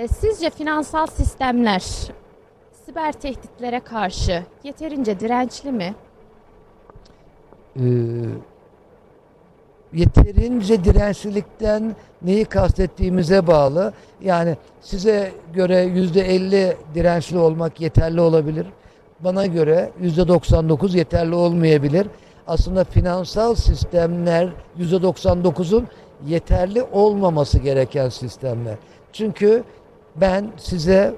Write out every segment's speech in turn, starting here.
Ee, sizce finansal sistemler siber tehditlere karşı yeterince dirençli mi? Ee, yeterince dirençlilikten neyi kastettiğimize bağlı. Yani size göre yüzde elli dirençli olmak yeterli olabilir. Bana göre yüzde 99 yeterli olmayabilir. Aslında finansal sistemler yüzde 99'un yeterli olmaması gereken sistemler. Çünkü ben size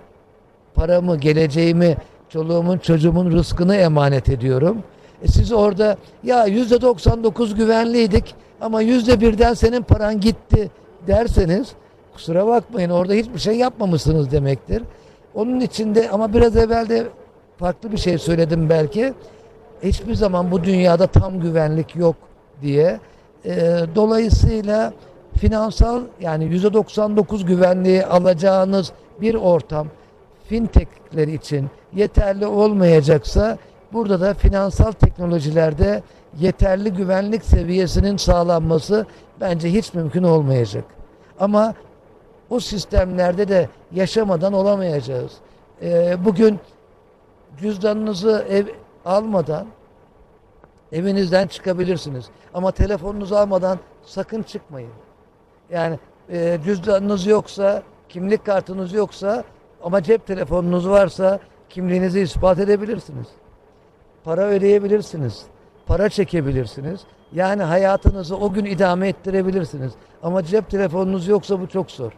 paramı, geleceğimi, çoluğumun, çocuğumun rızkını emanet ediyorum. E siz orada ya yüzde 99 güvenliydik ama yüzde birden senin paran gitti derseniz kusura bakmayın orada hiçbir şey yapmamışsınız demektir. Onun içinde ama biraz evvel de farklı bir şey söyledim belki. Hiçbir zaman bu dünyada tam güvenlik yok diye. E, dolayısıyla finansal yani yüzde 99 güvenliği alacağınız bir ortam fintechler için yeterli olmayacaksa burada da finansal teknolojilerde yeterli güvenlik seviyesinin sağlanması bence hiç mümkün olmayacak. Ama o sistemlerde de yaşamadan olamayacağız. Ee, bugün cüzdanınızı ev almadan evinizden çıkabilirsiniz. Ama telefonunuzu almadan sakın çıkmayın. Yani e, cüzdanınız yoksa, kimlik kartınız yoksa ama cep telefonunuz varsa kimliğinizi ispat edebilirsiniz. Para ödeyebilirsiniz. Para çekebilirsiniz. Yani hayatınızı o gün idame ettirebilirsiniz. Ama cep telefonunuz yoksa bu çok zor.